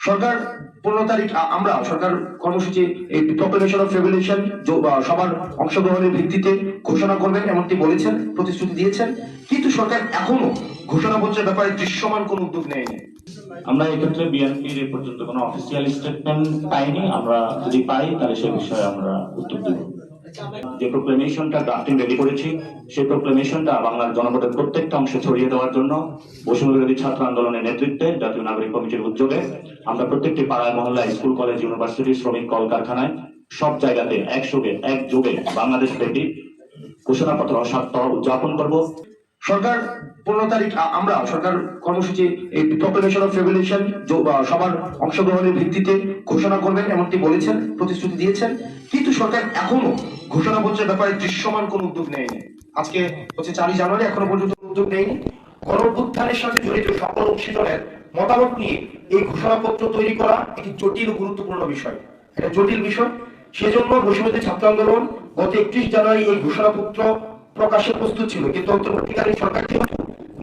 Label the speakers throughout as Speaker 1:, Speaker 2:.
Speaker 1: সরকার পনেরো তারিখ আমরা, সরকার কর্মসূচি, এই অফ রেগুলেশন সবার অংশগ্রহণের ভিত্তিতে ঘোষণা করবেন, এমনটি বলেছেন, প্রতিশ্রুতি দিয়েছেন। কিন্তু সরকার এখনও ঘোষণা ঘোষণাপত্রের ব্যাপারে দৃশ্যমান কোন উদ্যোগ নেয়নি
Speaker 2: আমরা এক্ষেত্রে বিএনপির এ পর্যন্ত কোনো অফিসিয়াল স্টেটমেন্ট পাইনি। আমরা যদি পাই, তাহলে সে বিষয়ে আমরা উত্তর দেব। যে প্রোক্লেমেশনটা ড্রাফটিং রেডি করেছি, সেই প্রোক্লেমেশনটা বাংলার জনগণের প্রত্যেকটা অংশে ছড়িয়ে দেওয়ার জন্য বৈষম্য ছাত্র আন্দোলনের নেতৃত্বে জাতীয় নাগরিক কমিটির উদ্যোগে আমরা প্রত্যেকটি পাড়ায় মহল্লা স্কুল, কলেজ, ইউনিভার্সিটি, শ্রমিক, কলকারখানায় সব জায়গাতে একযোগে একযোগে বাংলাদেশ ব্যাপী ঘোষণাপত্র সপ্তাহ উদযাপন করব।
Speaker 1: সরকার পনেরো তারিখ আমরা সরকার কর্মসূচি, এই অফ রেগুলেশন সবার অংশগ্রহণের ভিত্তিতে ঘোষণা করবেন, এমনটি বলেছেন, প্রতিশ্রুতি দিয়েছেন। কিন্তু সরকার এখনও ঘোষণাপত্রের ব্যাপারে দৃশ্যমান কোন উদ্যোগ নেয়নি আজকে হচ্ছে চারই জানুয়ারি, এখনও পর্যন্ত উদ্যোগ নেয়নি গণঅভ্যুত্থানের সাথে জড়িত সকল অংশীদারের মতামত নিয়ে এই ঘোষণাপত্র তৈরি করা একটি জটিল ও গুরুত্বপূর্ণ বিষয়। এটা জটিল বিষয়। সেজন্য বৈষম্যদের ছাত্র আন্দোলন গত একত্রিশ জানুয়ারি এই ঘোষণাপত্র প্রকাশে প্রস্তুত ছিল। কিন্তু অন্তর্বর্তীকালীন সরকার যেহেতু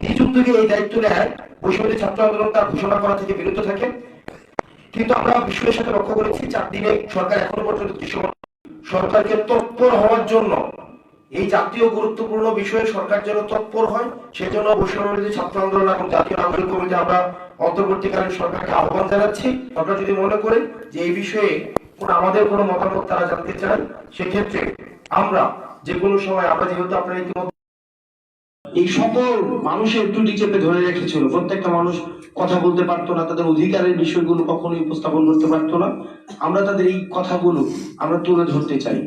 Speaker 1: নিজ উদ্যোগে এই দায়িত্ব নেয় বৈষম্যদের ছাত্র আন্দোলন তার ঘোষণা করা থেকে বিরত থাকে। কিন্তু আমরা বিশ্বের সাথে লক্ষ্য করেছি, চার দিনে সরকার এখনও পর্যন্ত দৃশ্যমান সরকারকে তৎপর হওয়ার জন্য এই জাতীয় গুরুত্বপূর্ণ বিষয়ে সরকার যেন তৎপর হয়, সেজন্য বৈষম্যবিরোধী ছাত্র আন্দোলন এবং জাতীয় নাগরিক কমিটি আমরা অন্তর্বর্তীকালীন সরকারকে আহ্বান জানাচ্ছি। সরকার যদি মনে করে যে এই বিষয়ে আমাদের কোনো মতামত তারা জানতে চায়, সেক্ষেত্রে আমরা যে কোনো সময়, আমরা যেহেতু আপনারা ইতিমধ্যে এই সকল মানুষের ত্রুটি চেপে ধরে রেখেছিল। প্রত্যেকটা মানুষ কথা বলতে পারতো না, তাদের অধিকারের বিষয়গুলো কখনোই উপস্থাপন করতে পারতো না। আমরা তাদের এই কথাগুলো আমরা তুলে ধরতে চাই।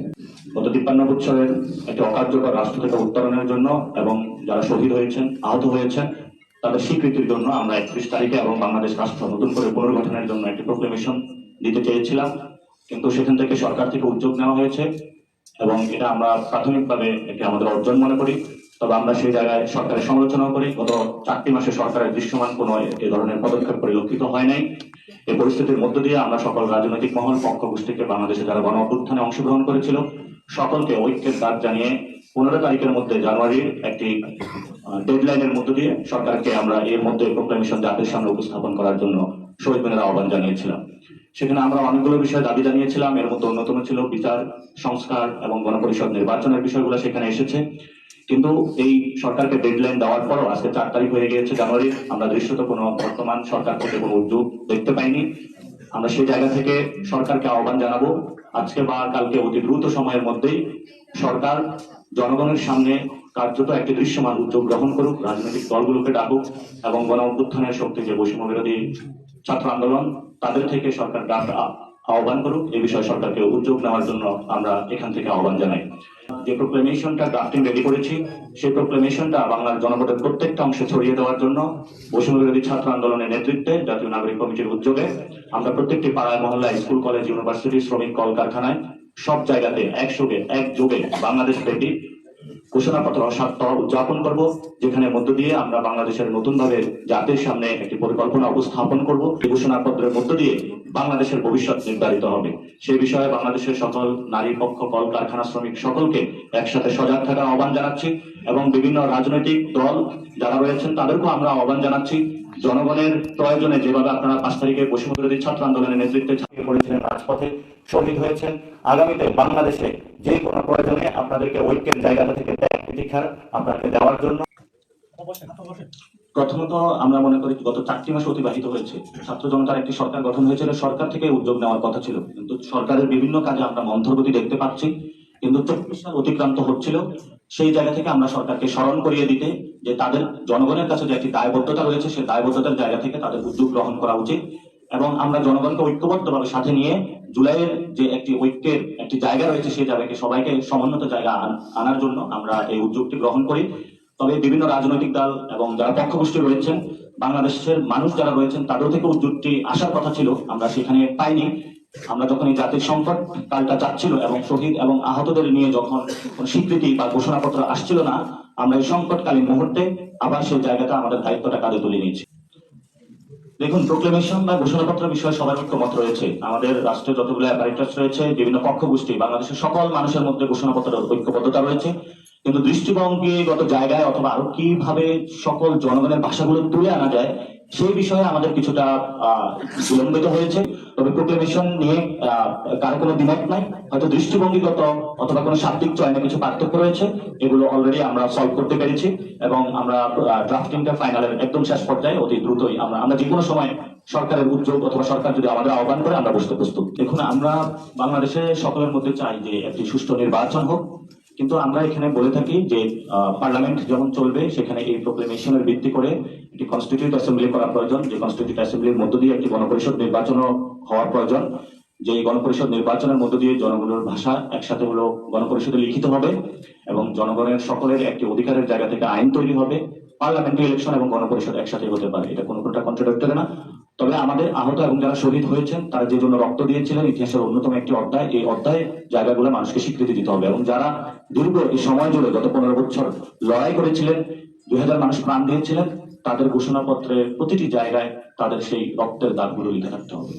Speaker 2: গত তিপ্পান্ন বছরের একটি অকার্যকর রাষ্ট্র থেকে উত্তরণের জন্য এবং যারা শহীদ হয়েছেন, আহত হয়েছেন, তাদের স্বীকৃতির জন্য আমরা একত্রিশ তারিখে এবং বাংলাদেশ রাষ্ট্র নতুন করে পুনর্গঠনের জন্য একটি প্রোক্লেমেশন দিতে চেয়েছিলাম। কিন্তু সেখান থেকে সরকার থেকে উদ্যোগ নেওয়া হয়েছে এবং এটা আমরা প্রাথমিকভাবে একটি আমাদের অর্জন মনে করি। তবে আমরা সেই জায়গায় সরকারের সমালোচনা করি। গত চারটি মাসে সরকারের দৃশ্যমান কোনো এ ধরনের পদক্ষেপ পরিলক্ষিত হয় নাই। এই পরিস্থিতির মধ্য দিয়ে আমরা সকল রাজনৈতিক মহল পক্ষ গোষ্ঠীকে বাংলাদেশে যারা গণ অভ্যুত্থানে অংশগ্রহণ করেছিল, সকলকে ঐক্যের দাঁত জানিয়ে পনেরো তারিখের মধ্যে জানুয়ারির একটি ডেডলাইনের মধ্য দিয়ে সরকারকে আমরা এর মধ্যে প্রোক্লামেশন জাতির সামনে উপস্থাপন করার জন্য শহীদ মিনার আহ্বান জানিয়েছিলাম। সেখানে আমরা অনেকগুলো বিষয় দাবি জানিয়েছিলাম। এর মধ্যে অন্যতম ছিল বিচার, সংস্কার এবং গণপরিষদ নির্বাচনের বিষয়গুলো সেখানে এসেছে। কিন্তু এই সরকারকে ডেডলাইন দেওয়ার পরও আজকে চার তারিখ হয়ে গিয়েছে জানুয়ারি, আমরা দৃশ্যত কোনো বর্তমান সরকার থেকে কোনো উদ্যোগ দেখতে পাইনি। আমরা সেই জায়গা থেকে সরকারকে আহ্বান জানাব, আজকে বা কালকে অতি দ্রুত সময়ের মধ্যেই সরকার জনগণের সামনে কার্যত একটি দৃশ্যমান উদ্যোগ গ্রহণ করুক, রাজনৈতিক দলগুলোকে ডাকুক এবং গণ অভ্যুত্থানের শক্তি যে বৈষম্য বিরোধী ছাত্র আন্দোলন তাদের থেকে সরকার ডাক আহ্বান করুক। এ বিষয়ে সরকারকে উদ্যোগ নেওয়ার জন্য আমরা এখান থেকে আহ্বান জানাই। যে প্রোক্লেমেশনটা ড্রাফটিং রেডি করেছি, সেই প্রোক্লেমেশনটা বাংলার জনগণের প্রত্যেকটা অংশে ছড়িয়ে দেওয়ার জন্য বৈষম্য বিরোধী ছাত্র আন্দোলনের নেতৃত্বে জাতীয় নাগরিক কমিটির উদ্যোগে আমরা প্রত্যেকটি পাড়ায়, মহল্লায়, স্কুল, কলেজ, ইউনিভার্সিটি, শ্রমিক কলকারখানায় সব জায়গাতে একযোগে একযোগে বাংলাদেশ ব্যাপী ঘোষণাপত্র সপ্তাহ উদযাপন করব, যেখানে মধ্য দিয়ে আমরা বাংলাদেশের নতুন ভাবে জাতির সামনে একটি পরিকল্পনা উপস্থাপন করব। এই ঘোষণাপত্রের মধ্য দিয়ে বাংলাদেশের ভবিষ্যৎ নির্ধারিত হবে। সেই বিষয়ে বাংলাদেশের সকল নারী পক্ষ, কল, কারখানা শ্রমিক সকলকে একসাথে সজাগ থাকার আহ্বান জানাচ্ছি এবং বিভিন্ন রাজনৈতিক দল যারা রয়েছেন তাদেরকেও আমরা আহ্বান জানাচ্ছি জনগণের প্রয়োজনে যেভাবে আপনারা পাঁচ তারিখে বৈষম্য বিরোধী ছাত্র আন্দোলনের নেতৃত্বে ঝাঁপিয়ে পড়েছিলেন, রাজপথে শহীদ হয়েছেন, আগামীতে বাংলাদেশে যে কোনো প্রয়োজনে আপনাদেরকে ঐক্যের জায়গাটা থেকে ত্যাগ আপনাকে দেওয়ার জন্য। প্রথমত আমরা মনে করি গত চারটি মাস অতিবাহিত হয়েছে। ছাত্র জনতার একটি সরকার গঠন হয়েছিল, সরকার থেকে উদ্যোগ নেওয়ার কথা ছিল। কিন্তু সরকারের বিভিন্ন কাজে আমরা মন্থরগতি দেখতে পাচ্ছি। কিন্তু চব্বিশ সাল অতিক্রান্ত হচ্ছিল। সেই জায়গা থেকে আমরা সরকারকে স্মরণ করিয়ে দিতে যে তাদের জনগণের কাছে যে একটি দায়বদ্ধতা রয়েছে সেই দায়বদ্ধতার জায়গা থেকে তাদের উদ্যোগ গ্রহণ করা উচিত এবং আমরা জনগণকে ঐক্যবদ্ধভাবে সাথে নিয়ে জুলাইয়ের যে একটি ঐক্যের একটি জায়গা রয়েছে সেই জায়গাকে সবাইকে সমুন্নত জায়গা আনার জন্য আমরা এই উদ্যোগটি গ্রহণ করি। তবে বিভিন্ন রাজনৈতিক দল এবং যারা পক্ষগোষ্ঠী রয়েছেন, বাংলাদেশের মানুষ যারা রয়েছেন, তাদের থেকে উদ্যোগটি আসার কথা ছিল, আমরা সেখানে পাইনি। আমরা যখন এই জাতির সংকট কালটা যাচ্ছিল এবং শহীদ এবং আহতদের নিয়ে যখন স্বীকৃতি বা ঘোষণাপত্র আসছিল না আমরা এই সংকটকালীন মুহূর্তে আবার সেই জায়গাটা আমাদের দায়িত্বটা কাজে তুলে নিয়েছি। দেখুন প্রোক্লেমেশন বা ঘোষণাপত্র বিষয়ে সবার ঐক্যমত রয়েছে। আমাদের রাষ্ট্রের যতগুলো অ্যাপারেটাস রয়েছে, বিভিন্ন পক্ষ গোষ্ঠী বাংলাদেশের সকল মানুষের মধ্যে ঘোষণাপত্রের ঐক্যবদ্ধতা রয়েছে। কিন্তু দৃষ্টিভঙ্গিগত জায়গায় অথবা আরও কীভাবে সকল জনগণের ভাষাগুলো তুলে আনা যায়, সেই বিষয়ে আমাদের কিছুটা বিলম্বিত হয়েছে। তবে প্রোক্লেমেশন নিয়ে কারও কোনো দ্বিমত নাই। হয়তো দৃষ্টিভঙ্গিগত অথবা কোনো শাব্দিক চয়নে কিছু পার্থক্য রয়েছে, এগুলো অলরেডি আমরা সলভ করতে পেরেছি এবং আমরা ড্রাফটিংটা ফাইনালের একদম শেষ পর্যায়ে অতি দ্রুতই আমরা আমরা যে কোনো সময় সরকারের উদ্যোগ অথবা সরকার যদি আমাদের আহ্বান করে, আমরা বসতে প্রস্তুত। দেখুন, আমরা বাংলাদেশে সকলের মধ্যে চাই যে একটি সুষ্ঠু নির্বাচন হোক। কিন্তু আমরা এখানে বলে থাকি যে পার্লামেন্ট যখন চলবে, সেখানে এই প্রোক্লেমেশনের ভিত্তি করে একটি কনস্টিটিউট অ্যাসেম্বলি করা প্রয়োজন। যে কনস্টিটিউট অ্যাসেম্বলির মধ্য দিয়ে একটি গণপরিষদ নির্বাচনও হওয়ার প্রয়োজন। যে গণপরিষদ নির্বাচনের মধ্য দিয়ে জনগণের ভাষা একসাথে হলো গণপরিষদে লিখিত হবে এবং জনগণের সকলের একটি অধিকারের জায়গা থেকে আইন তৈরি হবে। পার্লামেন্টারি ইলেকশন এবং গণপরিষদ একসাথে হতে পারে। এটা কোনো কোনটা কন্ট্রাডিক্টরি না। তবে আমাদের আহত এবং যারা শহীদ হয়েছেন, তারা যে জন্য রক্ত দিয়েছিলেন, ইতিহাসের অন্যতম একটি অধ্যায়, এই অধ্যায়ে জায়গাগুলো মানুষকে স্বীকৃতি দিতে হবে এবং যারা দীর্ঘ এই সময় জুড়ে গত পনেরো বছর লড়াই করেছিলেন দুই হাজার মানুষ প্রাণ দিয়েছিলেন, তাদের ঘোষণাপত্রে প্রতিটি জায়গায় তাদের সেই রক্তের দাগগুলো লিখে রাখতে হবে।